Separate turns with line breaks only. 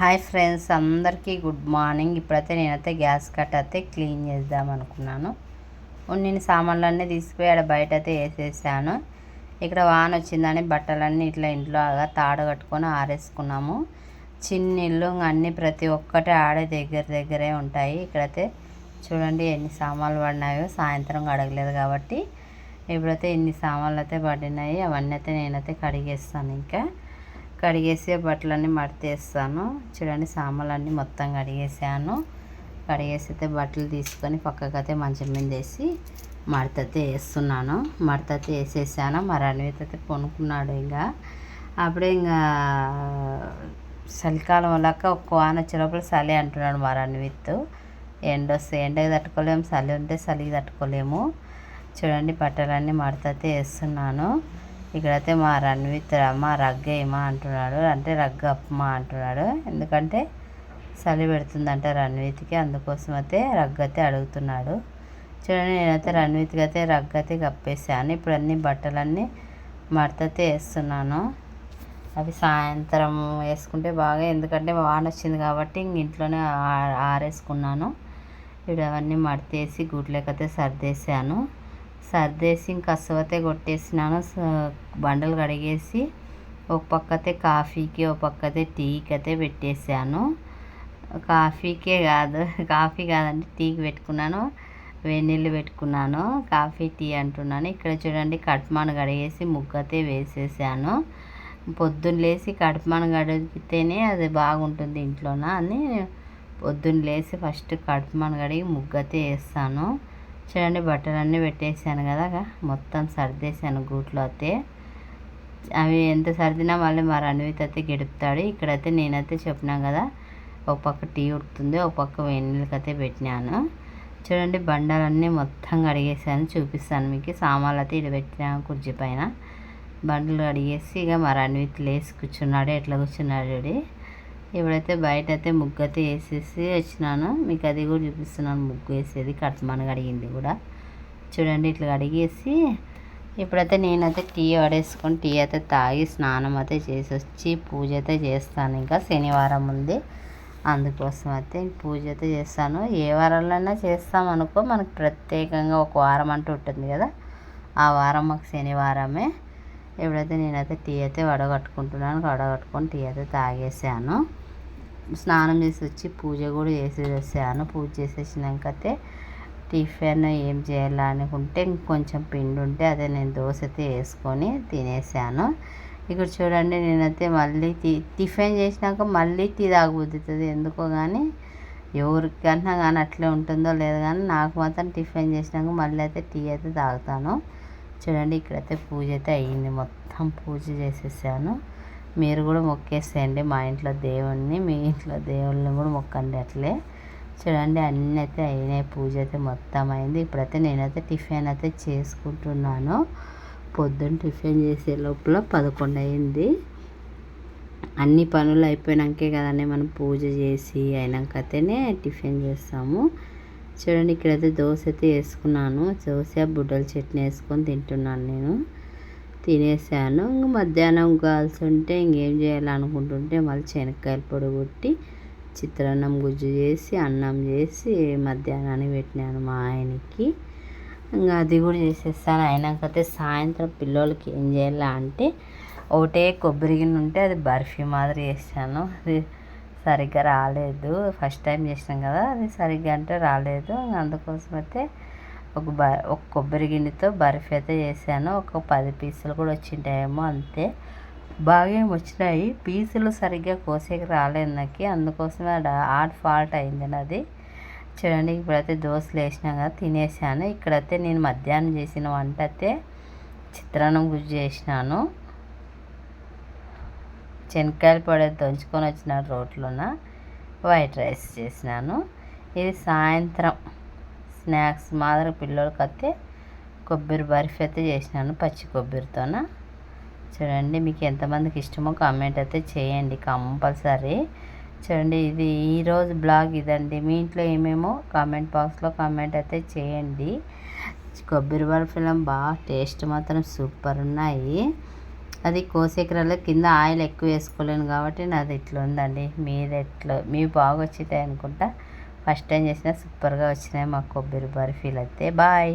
Hi friends అందరికీ good morning. ఇప్పుడైతే నేనైతే గ్యాస్ కట్ అయితే క్లీన్ చేద్దాం అనుకున్నాను. నేను సామాన్లన్నీ తీసుకుపోయి ఆడ బయట అయితే వేసేసాను. ఇక్కడ వాన వచ్చిందని బట్టలన్నీ ఇట్లా ఇంట్లో తాడు కట్టుకొని ఆరేసుకున్నాము. చిన్న ఇల్లు అన్నీ ప్రతి ఒక్కటి ఆడే దగ్గర దగ్గరే ఉంటాయి. ఇక్కడైతే చూడండి ఎన్ని సామాన్లు పడినాయో. సాయంత్రం కడగలేదు కాబట్టి ఇప్పుడైతే ఎన్ని సామాన్లు అయితే పడినాయి అవన్నీ అయితే నేనైతే కడిగేస్తాను ఇంకా. కడిగేసి బట్టలన్నీ మడతేస్తాను. చూడండి సామాన్లన్నీ మొత్తం కడిగేసాను కడిగేసి అయితే బట్టలు తీసుకొని పక్కకైతే మంచం మీద వేసి మడతతే వేస్తున్నాను. మడతతే వేసేసాను. మరి రణవీత్ అయితే కొనుక్కున్నాడు ఇంకా అప్పుడే ఇంకా చలికాలం లెక్క ఒక్క వాన వచ్చే లోపల చలి అంటున్నాడు మరి రణవీత్ ఎండ వస్తే ఎండకి తట్టుకోలేము చలి ఉంటే చలికి తట్టుకోలేము. చూడండి బట్టలన్నీ మడతతే వేస్తున్నాను. ఇక్కడైతే మా రణ్విత్ మా రగ్గేయమా అంటున్నాడు. అంటే రగ్గ అంటున్నాడు. ఎందుకంటే చలి పెడుతుందంట రణవీత్కి. అందుకోసం అయితే రగ్గతే అడుగుతున్నాడు. చూడండి నేనైతే రణవీత్కి అయితే రగ్గతే కప్పేసాను ఇప్పుడు అన్ని బట్టలన్నీ మడతతే వేస్తున్నాను. అవి సాయంత్రం వేసుకుంటే బాగా ఎందుకంటే వాన వచ్చింది కాబట్టి ఇంట్లోనే ఆరేసుకున్నాను. ఇప్పుడు అవన్నీ మడతేసి గుడ్లకైతే సర్దేశాను. సర్దేసి ఇంక కసవతే కొట్టేసినాను. బండలు కడిగేసి ఒక పక్కతే కాఫీకి ఒక పక్కతే టీకి అయితే పెట్టేసాను. కాఫీకే కాదు కాఫీ కాదండి టీకి పెట్టుకున్నాను వెన్నీళ్ళు పెట్టుకున్నాను కాఫీ టీ అంటున్నాను. ఇక్కడ చూడండి కట్మాను కడిగేసి ముగ్గతే వేసేసాను. పొద్దున్న లేచి కడుపుమాన కడిగితేనే అది బాగుంటుంది ఇంట్లోన అని పొద్దున్న లేచి ఫస్ట్ కడుపుమాన కడిగి ముగ్గతే వేస్తాను. చూడండి బట్టలన్నీ పెట్టేసాను కదా మొత్తం సర్దేశాను గూట్లో అయితే. అవి ఎంత సర్దినా మళ్ళీ మా రణవీత్ అయితే గెడుపుతాడు. ఇక్కడైతే నేనైతే చెప్పినాను కదా ఒక పక్క టీ ఉడుతుంది ఒక పక్క వెన్నెలకైతే పెట్టినాను. చూడండి బండలన్నీ మొత్తం కడిగేసాను చూపిస్తాను మీకు. సామాన్లు అయితే ఇది పెట్టినాను కుర్చీ పైన. బండలు కడిగేసి ఇక మా రణవీత్ లేసి కూర్చున్నాడు ఎట్లా కూర్చున్నాడు ఇప్పుడైతే బయట అయితే ముగ్గు అయితే వేసేసి వచ్చినాను. మీకు అది కూడా చూపిస్తున్నాను. ముగ్గు వేసేది కట్మాన కడిగింది కూడా. చూడండి ఇట్లా కడిగేసి ఇప్పుడైతే నేనైతే టీ ఆడేసుకొని టీ అయితే తాగి స్నానం అయితే చేసి వచ్చి పూజ అయితే చేస్తాను. ఇంకా శనివారం ఉంది. అందుకోసం అయితే పూజ అయితే చేస్తాను. ఏ వారాలైనా చేస్తాం అనుకో మనకు ప్రత్యేకంగా ఒక వారం అంటూ ఉంటుంది కదా. ఆ వారం మాకు శనివారమే. ఎప్పుడైతే నేనైతే టీ అయితే వడగట్టుకుంటున్నాను వడగట్టుకొని టీ అయితే తాగేసాను. స్నానం చేసి వచ్చి పూజ కూడా చేసేసాను పూజ చేసేసినాకతే టిఫిన్ ఏం చేయాలనుకుంటే ఇంకొంచెం పిండి ఉంటే అదే నేను దోశ అయితే వేసుకొని తినేసాను. ఇక్కడ చూడండి నేనైతే మళ్ళీ టీ టిఫిన్ చేసినాక మళ్ళీ టీ తాగబుద్దుతుంది. ఎందుకో కానీ ఎవరికన్నా కానీ అట్లే ఉంటుందో లేదో కానీ నాకు మాత్రం టిఫిన్ చేసినాక మళ్ళీ అయితే టీ అయితే తాగుతాను. చూడండి ఇక్కడైతే పూజ అయితే అయ్యింది మొత్తం పూజ చేసేసాను. మీరు కూడా మొక్కేసేయండి మా ఇంట్లో దేవుణ్ణి మీ ఇంట్లో దేవుళ్ళని కూడా మొక్కండి అట్లే. చూడండి అన్నీ అయితే అయినాయి. పూజ అయితే మొత్తం అయింది. ఇప్పుడైతే నేనైతే టిఫిన్ అయితే చేసుకుంటున్నాను. పొద్దున్న టిఫిన్ చేసే లోపల పదకొండు అయింది. అన్ని పనులు అయిపోయినాకే కదండి మనం పూజ చేసి అయినాకైతేనే టిఫిన్ చేస్తాము. చూడండి ఇక్కడైతే దోశ అయితే వేసుకున్నాను. దోశ బుడ్డల చట్నీ వేసుకొని తింటున్నాను నేను. తినేసాను. ఇంక మధ్యాహ్నం కాల్సి ఉంటే ఇంకేం చేయాలనుకుంటుంటే మళ్ళీ శనక్కాయలు పొడి కొట్టి చిత్రాన్నం గుజ్జు చేసి అన్నం చేసి మధ్యాహ్నానికి పెట్టినాను మా ఆయనకి. ఇంకా అది కూడా చేసేస్తాను. అయినాకైతే సాయంత్రం పిల్లలకి ఏం చేయాలా అంటే ఒకటే కొబ్బరి గిన్నె ఉంటే అది బర్ఫీ మాదిరి చేస్తాను. అది సరిగ్గా రాలేదు. ఫస్ట్ టైం చేసినాం కదా అది సరిగ్గా అంటే రాలేదు. అందుకోసం అయితే ఒక బ ఒక కొబ్బరి గిన్నెతో బర్ఫీ అయితే చేశాను. ఒక పది పీసులు కూడా వచ్చింటాయేమో అంతే. బాగా వచ్చినాయి. పీసులు సరిగ్గా కోసేకి రాలేదు నాకు. అందుకోసమే ఆడ్ ఫాల్ట్ అయింది నాది. చూడండి ఇప్పుడైతే దోశలు వేసినాం కదా తినేసాను. ఇక్కడైతే నేను మధ్యాహ్నం చేసిన వంట అయితే చిత్రాన్నం గుజ్జు చేసినాను. శనక్కాయల పొడి దంచుకొని వచ్చిన రోట్లోన వైట్ రైస్ చేసినాను. ఇది సాయంత్రం స్నాక్స్ మాదిరి పిల్లలకి అయితే కొబ్బరి బర్ఫీ అయితే చేసినాను పచ్చి కొబ్బరితోన. చూడండి మీకు ఎంతమందికి ఇష్టమో కామెంట్ అయితే చేయండి కంపల్సరీ. చూడండి ఇది ఈరోజు బ్లాగ్ ఇదండి. మీ ఇంట్లో ఏమేమో కామెంట్ బాక్స్లో కామెంట్ అయితే చేయండి. కొబ్బరి బర్ఫీలో బాగా టేస్ట్ మాత్రం సూపర్ ఉన్నాయి. అది కోసేకరాలు కింద ఆయిల్ ఎక్కువ వేసుకోలేను కాబట్టి నాది ఇట్లా ఉందండి మీది ఎట్లా మీరు బాగా వచ్చితాయి అనుకుంటా. ఫస్ట్ టైం చేసినా సూపర్గా వచ్చినాయి మా కొబ్బరి బర్ఫీలు అయితే. బాయ్.